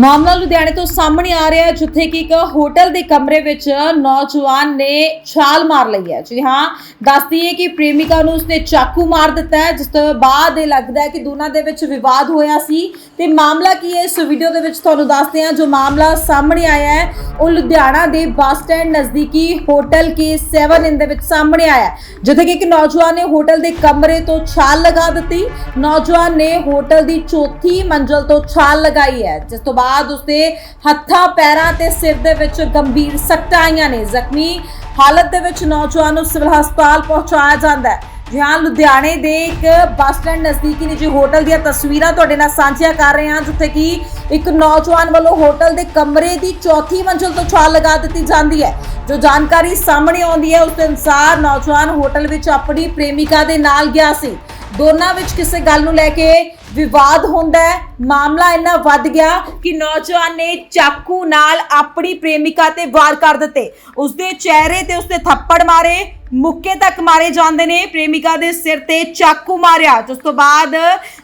ਮਾਮਲਾ ਲੁਧਿਆਣੇ ਤੋਂ ਸਾਹਮਣੇ ਆ ਰਿਹਾ ਹੈ, ਜਿੱਥੇ ਕਿ ਇੱਕ ਹੋਟਲ ਦੇ ਕਮਰੇ ਵਿੱਚ ਨੌਜਵਾਨ ਨੇ ਛਾਲ ਮਾਰ ਲਈ ਹੈ। ਜੀ ਹਾਂ ਦੱਸਦੀ ਹੈ ਕਿ ਪ੍ਰੇਮਿਕਾ ਨੂੰ ਉਸਨੇ ਚਾਕੂ ਮਾਰ ਦਿੱਤਾ ਹੈ, ਜਿਸ ਤੋਂ ਬਾਅਦ ਇਹ ਲੱਗਦਾ ਹੈ ਕਿ ਦੋਨਾਂ ਦੇ ਵਿੱਚ ਵਿਵਾਦ ਹੋਇਆ ਸੀ। ਤੇ ਮਾਮਲਾ ਕੀ ਹੈ, ਇਸ ਵੀਡੀਓ ਦੇ ਵਿੱਚ ਤੁਹਾਨੂੰ ਦੱਸਦੇ ਹਾਂ, ਜੋ ਮਾਮਲਾ ਸਾਹਮਣੇ ਆਇਆ ਹੈ, ਉਹ ਲੁਧਿਆਣਾ ਦੇ ਬੱਸ ਸਟੈਂਡ ਨਜ਼ਦੀਕੀ ਹੋਟਲ ਕੇ 7 ਇਨ ਦੇ ਵਿੱਚ ਸਾਹਮਣੇ ਆਇਆ ਜਿੱਥੇ ਕਿ ਇੱਕ ਨੌਜਵਾਨ ਨੇ ਹੋਟਲ ਦੇ ਕਮਰੇ ਤੋਂ ਛਾਲ ਲਗਾ ਦਿੱਤੀ। ਨੌਜਵਾਨ ਨੇ ਹੋਟਲ ਦੀ ਚੌਥੀ ਮੰਜ਼ਲ ਤੋਂ ਛਾਲ ਲਗਾਈ ਹੈ, ਜਿਸ ਤੋਂ ਬਾਅਦ ਉਸਦੇ ਹੱਥਾਂ, ਪੈਰਾਂ ਤੇ ਸਿਰ ਦੇ ਵਿੱਚ ਗੰਭੀਰ ਸੱਟਾਂ ਆਈਆਂ ਨੇ। ਜ਼ਖਮੀ ਹਾਲਤ ਦੇ ਵਿੱਚ ਨੌਜਵਾਨ ਨੂੰ ਸਿਵਲ ਹਸਪਤਾਲ ਪਹੁੰਚਾਇਆ ਜਾਂਦਾ ਹੈ। ਜੀ ਹਾਂ ਲੁਧਿਆਣੇ ਦੇ ਇੱਕ ਬੱਸ ਸਟੈਂਡ ਨਜ਼ਦੀਕੀ ਨਿੱਜੀ ਹੋਟਲ ਦੀਆਂ ਤਸਵੀਰਾਂ ਤੁਹਾਡੇ ਨਾਲ ਸਾਂਝੀਆਂ ਕਰ ਰਹੇ ਹਾਂ, ਜਿੱਥੇ ਕਿ ਇੱਕ ਨੌਜਵਾਨ ਵੱਲੋਂ ਹੋਟਲ ਦੇ ਕਮਰੇ ਦੀ ਚੌਥੀ ਮੰਜ਼ਲ ਤੋਂ ਛਾਲ ਲਗਾ ਦਿੱਤੀ ਜਾਂਦੀ ਹੈ। ਜੋ ਜਾਣਕਾਰੀ ਸਾਹਮਣੇ ਆਉਂਦੀ ਹੈ, ਉਸ ਦੇ ਅਨੁਸਾਰ ਨੌਜਵਾਨ ਹੋਟਲ ਵਿੱਚ ਆਪਣੀ ਪ੍ਰੇਮਿਕਾ ਦੇ ਨਾਲ ਗਿਆ ਸੀ। ਦੋਨਾਂ ਵਿੱਚ ਕਿਸੇ ਗੱਲ ਨੂੰ ਲੈ ਕੇ ਵਿਵਾਦ ਹੁੰਦਾ ਹੈ। ਮਾਮਲਾ ਇੰਨਾ ਵੱਧ ਗਿਆ ਕਿ ਨੌਜਵਾਨ ਨੇ ਚਾਕੂ ਨਾਲ ਆਪਣੀ ਪ੍ਰੇਮਿਕਾ ਤੇ ਵਾਰ ਕਰ ਦਿੱਤੇ। ਉਸਦੇ ਚਿਹਰੇ ਤੇ ਉਸਦੇ ਥੱਪੜ ਮਾਰੇ, ਮੁੱਕੇ ਤੱਕ ਮਾਰੇ ਜਾਂਦੇ ਨੇ। ਪ੍ਰੇਮਿਕਾ ਦੇ ਸਿਰ ਤੇ ਚਾਕੂ ਮਾਰਿਆ। ਜਿਸ ਤੋਂ ਬਾਅਦ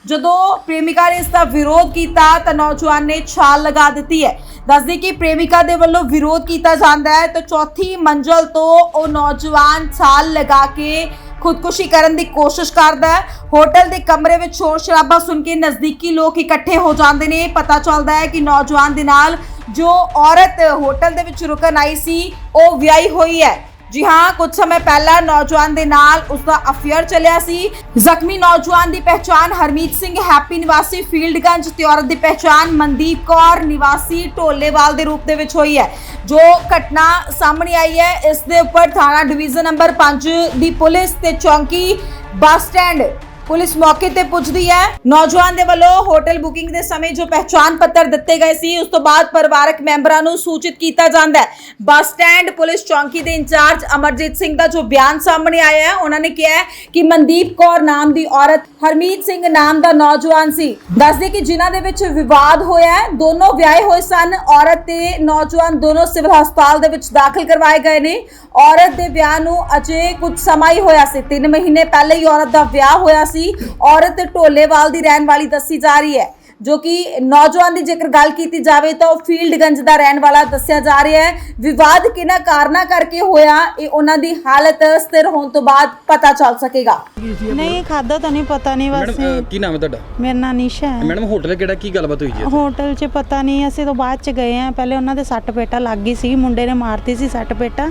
ਜਦੋਂ ਪ੍ਰੇਮਿਕਾ ਨੇ ਇਸ ਦਾ ਵਿਰੋਧ ਕੀਤਾ, ਤਾਂ ਨੌਜਵਾਨ ਨੇ ਛਾਲ ਲਗਾ ਦਿੱਤੀ ਹੈ। ਦੱਸਦੀ ਕਿ ਪ੍ਰੇਮਿਕਾ ਦੇ ਵੱਲੋਂ ਵਿਰੋਧ ਕੀਤਾ ਜਾਂਦਾ ਹੈ। ਤਾਂ ਚੌਥੀ ਮੰਜ਼ਲ ਤੋਂ ਉਹ ਨੌਜਵਾਨ ਛਾਲ ਲਗਾ ਕੇ ਖੁਦਕੁਸ਼ੀ ਕਰਨ ਦੀ ਕੋਸ਼ਿਸ਼ ਕਰਦਾ ਹੈ। ਹੋਟਲ ਦੇ ਕਮਰੇ ਵਿੱਚ ਸ਼ੋਰ ਸ਼ਰਾਬਾ ਸੁਣ ਕੇ ਨਜ਼ਦੀਕੀ ਲੋਕ ਇਕੱਠੇ ਹੋ ਜਾਂਦੇ ਨੇ। ਪਤਾ ਚੱਲਦਾ ਹੈ ਕਿ ਨੌਜਵਾਨ ਦੇ ਨਾਲ ਜੋ ਔਰਤ ਹੋਟਲ ਦੇ ਵਿੱਚ ਰੁਕਣ ਆਈ ਸੀ, ਉਹ ਵਿਆਹੀ ਹੋਈ ਹੈ। ਜੀ ਹਾਂ, ਕੁਝ ਸਮੇਂ ਪਹਿਲਾਂ ਨੌਜਵਾਨ ਦੇ ਨਾਲ ਉਸ ਦਾ ਅਫੇਅਰ ਚੱਲਿਆ ਸੀ। ਜ਼ਖਮੀ ਨੌਜਵਾਨ ਦੀ ਪਹਿਚਾਣ ਹਰਮੀਤ ਸਿੰਘ ਹੈਪੀ ਨਿਵਾਸੀ ਫੀਲਡਗੰਜ ਤੇ ਔਰਤ ਦੀ ਪਹਿਚਾਣ ਮਨਦੀਪ ਕੌਰ ਨਿਵਾਸੀ ਢੋਲੇਵਾਲ ਦੇ ਰੂਪ ਦੇ ਵਿੱਚ ਹੋਈ ਹੈ। ਜੋ ਘਟਨਾ ਸਾਹਮਣੇ ਆਈ ਹੈ, ਇਸ ਦੇ ਉੱਪਰ ਥਾਣਾ ਡਿਵੀਜ਼ਨ ਨੰਬਰ 5 ਦੀ ਪੁਲਿਸ ਤੇ ਚੌਂਕੀ ਬੱਸ ਸਟੈਂਡ ਪੁਲਿਸ ਮੌਕੇ ਤੇ ਪੁੱਜਦੀ ਹੈ। ਨੌਜਵਾਨ ਦੇ ਵੱਲੋਂ ਹੋਟਲ ਬੁਕਿੰਗ ਦੇ ਸਮੇਂ ਜੋ ਪਹਿਚਾਣ ਪੱਤਰ ਦਿੱਤੇ ਗਏ ਸੀ, ਉਸ ਤੋਂ ਬਾਅਦ ਪਰਿਵਾਰਕ ਮੈਂਬਰਾਂ ਨੂੰ ਸੂਚਿਤ ਕੀਤਾ ਜਾਂਦਾ ਹੈ। ਬੱਸ ਸਟੈਂਡ ਪੁਲਿਸ ਚੌਂਕੀ ਦੇ ਇੰਚਾਰਜ ਅਮਰਜੀਤ ਸਿੰਘ ਦਾ ਜੋ ਬਿਆਨ ਸਾਹਮਣੇ ਆਇਆ ਹੈ, ਉਹਨਾਂ ਨੇ ਕਿਹਾ ਕਿ ਮਨਦੀਪ ਕੌਰ ਨਾਮ ਦੀ ਔਰਤ ਹਰਮੀਤ ਸਿੰਘ ਨਾਮ ਦਾ ਨੌਜਵਾਨ ਸੀ। ਦੱਸਦੇ ਕਿ ਜਿਨ੍ਹਾਂ ਦੇ ਵਿੱਚ ਵਿਵਾਦ ਹੋਇਆ ਹੈ, ਦੋਨੋਂ ਵਿਆਹੇ ਹੋਏ ਸਨ। ਔਰਤ ਤੇ ਨੌਜਵਾਨ ਦੋਨੋਂ ਸਿਵਲ ਹਸਪਤਾਲ ਦੇ ਵਿੱਚ ਦਾਖਲ ਕਰਵਾਏ ਗਏ ਨੇ। ਔਰਤ ਦੇ ਵਿਆਹ ਨੂੰ ਅਜੇ ਕੁਝ ਸਮਾਂ ਹੀ ਹੋਇਆ ਸੀ। 3 ਮਹੀਨੇ ਪਹਿਲੇ ਹੀ ਔਰਤ ਦਾ ਵਿਆਹ ਹੋਇਆ ਸੀ। ਔਰਤ ਢੋਲੇਵਾਲ ਦੀ ਰਹਿਣ ਵਾਲੀ ਦੱਸੀ ਜਾ ਰਹੀ ਹੈ। ਜੋ ਕਿ ਨੌਜਵਾਨ ਦੀ ਜੇਕਰ ਗੱਲ ਕੀਤੀ ਜਾਵੇ ਤਾਂ ਉਹ ਫੀਲਡਗੰਜ ਦਾ ਰਹਿਣ ਵਾਲਾ ਦੱਸਿਆ ਜਾ ਰਿਹਾ ਹੈ। ਵਿਵਾਦ ਕਿਹਨਾਂ ਕਾਰਨਾਂ ਕਰਕੇ ਹੋਇਆ ਇਹ ਉਹਨਾਂ ਦੀ ਹਾਲਤ ਸਥਿਰ ਹੋਣ ਤੋਂ ਬਾਅਦ ਪਤਾ ਚੱਲ ਸਕੇਗਾ। ਨਹੀਂ ਖਾਦਾ ਤਾਂ ਨਹੀਂ ਪਤਾ ਨਹੀਂ ਬਸ ਮੈਡਮ ਕੀ ਨਾਮ ਹੈ ਤੁਹਾਡਾ? ਮੇਰਾ ਨਾਂ ਨਿਸ਼ਾ ਹੈ। ਮੈਡਮ ਹੋਟਲ ਕਿਹੜਾ ਕੀ ਗੱਲਬਾਤ ਹੋਈ ਜੀ? ਹੋਟਲ 'ਚ ਪਤਾ ਨਹੀਂ ਅਸੀਂ ਤਾਂ ਬਾਅਦ 'ਚ ਗਏ ਆ ਪਹਿਲੇ ਉਹਨਾਂ ਦੇ ਸੱਟ ਪੇਟਾ ਲੱਗ ਗਈ ਸੀ ਮੁੰਡੇ ਨੇ ਮਾਰਤੀ ਸੀ ਸੱਟ ਪੇਟਾ।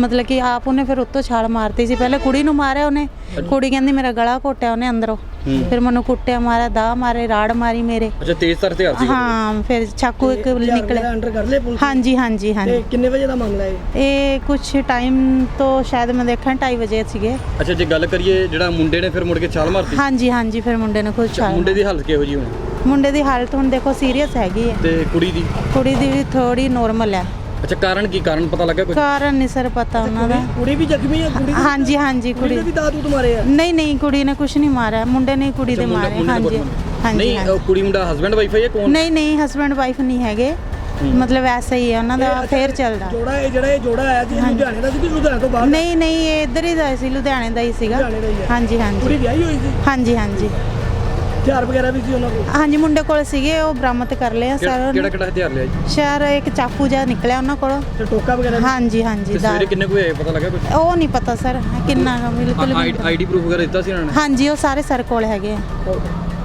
ਮਤਲਬ ਕਿ ਆਪ ਉਹਨੇ ਫਿਰ ਉੱਤੋਂ ਛਾਲ ਮਾਰਤੀ ਸੀ। ਪਹਿਲੇ ਕੁੜੀ ਨੂੰ ਮਾਰਿਆ ਉਹਨੇ। ਕੁੜੀ ਕਹਿੰਦੀ ਮੇਰਾ ਗਲਾ ਘੋਟਿਆ ਉਹਨੇ ਅੰਦਰੋਂ। ਫਿਰ ਮੈਨੂੰ ਕੁੱਟਿਆ ਮਾਰਿਆ ਦਾ ਮਾਰੇ ਰਾੜ ਮਾਰੀ ਮੇਰੇ। ਅੱਛਾ ਤੇਜ਼ ਤਰ ਹਥਿਆਰ ਸੀ ਹਾਂ ਫਿਰ ਚਾਕੂ ਇੱਕ ਨਿਕਲੇ ਅੰਡਰ ਕਰ ਲਏ ਪੁਲਿਸ ਹਾਂਜੀ ਹਾਂਜੀ ਤੇ ਹਾਂਜੀ ਕਿੰਨੇ ਵਜੇ ਦਾ ਮਾਮਲਾ ਹੈ ਇਹ ਕੁਝ ਟਾਈਮ ਤੋਂ ਸ਼ਾਇਦ ਮੈਂ ਦੇਖਾਂ 2:30 ਵਜੇ ਸੀਗੇ। ਅੱਛਾ ਜੇ ਗੱਲ ਕਰੀਏ ਜਿਹੜਾ ਮੁੰਡੇ ਨੇ ਫਿਰ ਮੁੜ ਕੇ ਛਾਲ ਮਾਰਤੀ? ਹਾਂਜੀ ਹਾਂਜੀ ਫਿਰ ਮੁੰਡੇ ਨੇ ਖੁਦ ਛਾਲ ਮੁੰਡੇ ਦੀ ਹਾਲਤ ਕਿਹੋ ਜੀ ਹੁਣ? ਮੁੰਡੇ ਦੀ ਹਾਲਤ ਹੁਣ ਦੇਖੋ ਸੀਰੀਅਸ ਹੈਗੀ ਹੈ। ਤੇ ਕੁੜੀ ਦੀ? ਕੁੜੀ ਦੀ ਵੀ ਥੋੜੀ ਨੋਰਮਲ ਹੈ। ਅੱਛਾ ਕਾਰਨ ਕੀ? ਕਾਰਨ ਪਤਾ ਲੱਗਾ ਕੁਝ ਕਾਰਨ ਨਹੀਂ ਸਰ ਪਤਾ ਉਹਨਾਂ ਦਾ। ਕੁੜੀ ਵੀ ਜ਼ਖਮੀ ਹੈ ਕੁੜੀ ਦੀ- ਹਾਂਜੀ ਹਾਂਜੀ ਕੁੜੀ ਕੁੜੀ ਦੇ ਵੀ ਦਾਦੂ ਤੁਹਾਰੇ ਆ। ਨਹੀਂ ਨਹੀਂ ਕੁੜੀ ਨੇ ਕੁਝ ਨਹੀਂ ਮਾਰਿਆ। ਮੁੰਡੇ ਨੇ ਕੁੜੀ ਦੇ ਅੱਛਾ, ਮੁੰਡਾ- ਮਾਰੇ ਮੁੰਡੇ ਨੇ ਹਾਂਜੀ। ਹਾਂਜੀ ਨਹੀਂ ਹਾਂਜੀ। ਉਹ ਕੁੜੀ ਮੁੰਡਾ ਹਸਬੈਂਡ ਵਾਈਫ ਹੈ ਜਾਂ ਕੌਣ? ਨਹੀਂ ਨਹੀਂ ਹਸਬੰਡ ਵਾਈਫ ਨਹੀਂ ਹੈਗੇ। ਮਤਲਬ ਐਸਾ ਹੀ ਹੈ ਉਹਨਾਂ ਦਾ ਫੇਰ ਚੱਲਦਾ। ਜੋੜਾ ਇਹ ਜਿਹੜਾ ਇਹ ਜੋੜਾ ਆਇਆ ਸੀ ਇਹ ਲੁਧਿਆਣੇ ਦਾ ਸੀ ਕਿ ਲੁਧਿਆਣੇ ਤੋਂ ਬਾਹਰ? ਨਹੀਂ ਨਹੀਂ ਇਹ ਇੱਧਰ ਹੀ ਦਾ ਸੀ ਲੁਧਿਆਣੇ ਦਾ ਹੀ ਸੀਗਾ। ਲੁਧਿਆਣੇ ਦਾ ਹੀ ਹੈ। ਹਾਂਜੀ ਕੁੜੀ ਹਾਂਜੀ ਵਿਆਹੀ ਹੋਈ ਸੀ? ਹਾਂਜੀ ਹਾਂਜੀ। ਹਥਿਆਰ ਵਗੈਰਾ ਵੀ ਸੀ ਉਹਨਾਂ ਕੋਲ? ਹਾਂਜੀ ਮੁੰਡੇ ਕੋਲ ਸੀਗੇ ਉਹ ਬਰਾਮਦ ਕਰ ਲਿਆ ਕਿਹੜਾ ਸਰ। ਕਿਹੜਾ ਕਿਹੜਾ ਹਥਿਆਰ ਲਿਆ ਜੀ? ਸ਼ਹਿਰ ਇੱਕ ਚਾਕੂ ਜਿਹਾ ਨਿਕਲਿਆ ਉਹਨਾਂ ਕੋਲ। ਤੇ ਟੋਕਾ ਵਗੈਰਾ ਵੀ? ਹਾਂਜੀ ਹਾਂਜੀ ਤੇ ਦਾ ਸਵੇਰੇ ਕਿੰਨੇ ਕੋਈ ਆਏ? ਪਤਾ ਲੱਗਾ ਕੁਝ ਉਹ ਨਹੀਂ ਪਤਾ ਸਰ ਕਿੰਨਾ ਗਾ, ਬਿਲਕੁਲ ਵੀ ਨਹੀਂ ਪਤਾ। ਆਈਡੀ ਪ੍ਰੂਫ ਵਗੈਰਾ ਦਿੱਤਾ ਸੀ ਇਹਨਾਂ ਨੇ? ਹਾਂਜੀ ਉਹ ਸਾਰੇ ਸਰ ਕੋਲ ਹੈਗੇ ਆ।